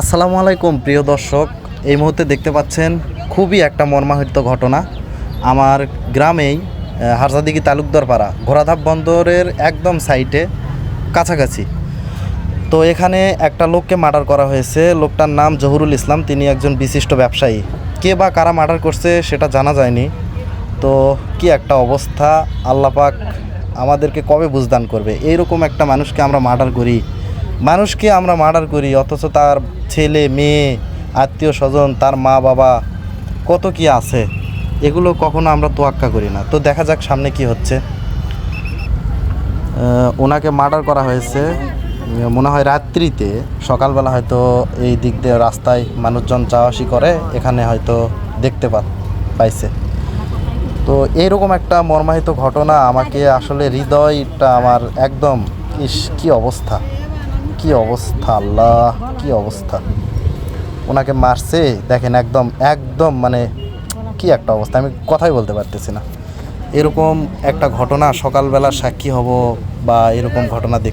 আসসালামু আলাইকুম, প্রিয় দর্শক। এই মুহূর্তে দেখতে পাচ্ছেন খুবই একটা মর্মাহত ঘটনা। আমার গ্রামেই হারসাদিঘি তালুকদার পাড়া ঘোড়াধাপ বন্দরের একদম সাইটে কাছাকাছি। তো এখানে একটা লোককে মার্ডার করা হয়েছে। লোকটার নাম জহুরুল ইসলাম, তিনি একজন বিশিষ্ট ব্যবসায়ী। কে বা কারা মার্ডার করছে সেটা জানা যায়নি। তো কি একটা অবস্থা আল্লাপাক আমাদেরকে কবে বুঝদান করবে? এইরকম একটা মানুষকে আমরা মার্ডার করি। মানুষকে আমরা মার্ডার করি, অথচ তার ছেলে, মেয়ে, আত্মীয় স্বজন, তার মা বাবা, কত কি আছে? এগুলো কখনো আমরা তোয়াক্কা করি না। তো দেখা যাক সামনে কি হচ্ছে। ওনাকে মার্ডার করা হয়েছে মনে হয় রাত্রিতে। সকালবেলা হয়তো এই দিক দিয়ে রাস্তায় মানুষজন আসি করে, এখানে হয়তো দেখতে পাইছে। তো এইরকম একটা মর্মাহিত ঘটনা আমাকে আসলে হৃদয়টা আমার একদম, ইস, কী অবস্থা। কি অবস্থা, আল্লাহ, কি অবস্থা? ওনাকে মারছে, দেখেন একদম একদম মানে কি একটা অবস্থা, আমি কথাই বলতে পারতেছি না। এরকম একটা ঘটনা, সকালবেলা সাক্ষী হব বা এরকম ঘটনা দেখ